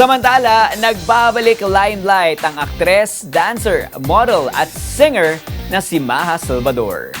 Samantala, nagbabalik limelight ang aktres, dancer, model at singer na si Maha Salvador.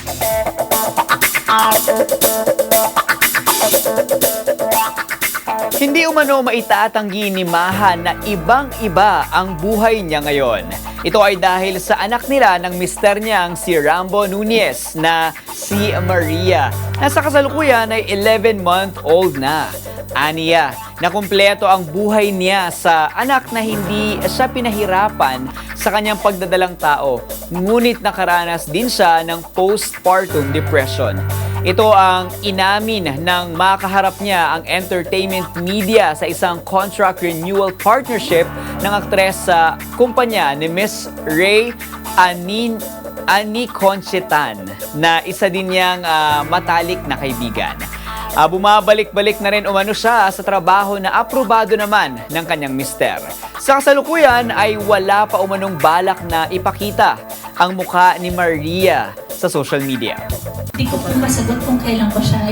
Hindi umano maitatanggi ni Maha na ibang-iba ang buhay niya ngayon. Ito ay dahil sa anak nila ng mister niyang si Rambo Nunez na si Maria na sa kasalukuyan ay 11-month-old na. Aniya, na kumpleto ang buhay niya sa anak na hindi siya pinahirapan sa kanyang pagdadalang tao, ngunit nakaranas din siya ng postpartum depression. Ito ang inamin ng makaharap niya ang entertainment media sa isang contract renewal partnership ng aktres sa kumpanya ni Miss Ray Anin Ani Conchetan na isa din niyang ah, matalik na kaibigan. Ah, bumabalik-balik na rin umano siya sa trabaho na aprobado naman ng kanyang mister. Sa kasalukuyan ay wala pa umanong balak na ipakita ang mukha ni Maria sa social media. Hindi ko pa masagot kung kailan ko siya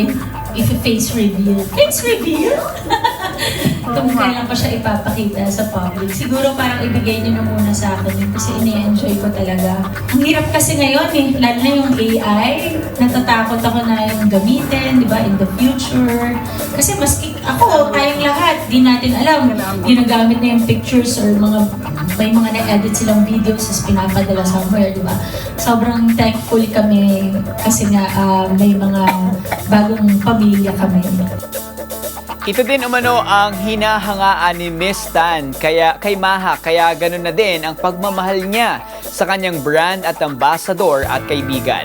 i-face reveal. Face reveal? kung kailan ko siya ipapakita sa public. Siguro parang ibigay niyo na muna sa akin kasi ini-enjoy ko talaga. Ang hirap kasi ngayon eh, lalo na yung AI. Natatakot ako na yung gamitin, di ba, in the future. Kasi maski ako, tayong lahat, di natin alam. Ginagamit na yung pictures or mga may mga na-edit silang videos tapos pinapadala somewhere, di ba? Sobrang thankful kami kasi nga ah, may mga bagong pamilya kami. Ito din umano ang hinahangaan ni Miss Tan kaya, kay Maha, kaya ganun na din ang pagmamahal niya sa kanyang brand at ambassador at kaibigan.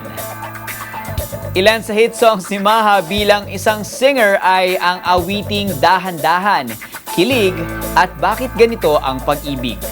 Ilan sa hit songs ni Maha bilang isang singer ay ang awiting Dahan-Dahan, Kilig at Bakit Ganito ang Pag-ibig.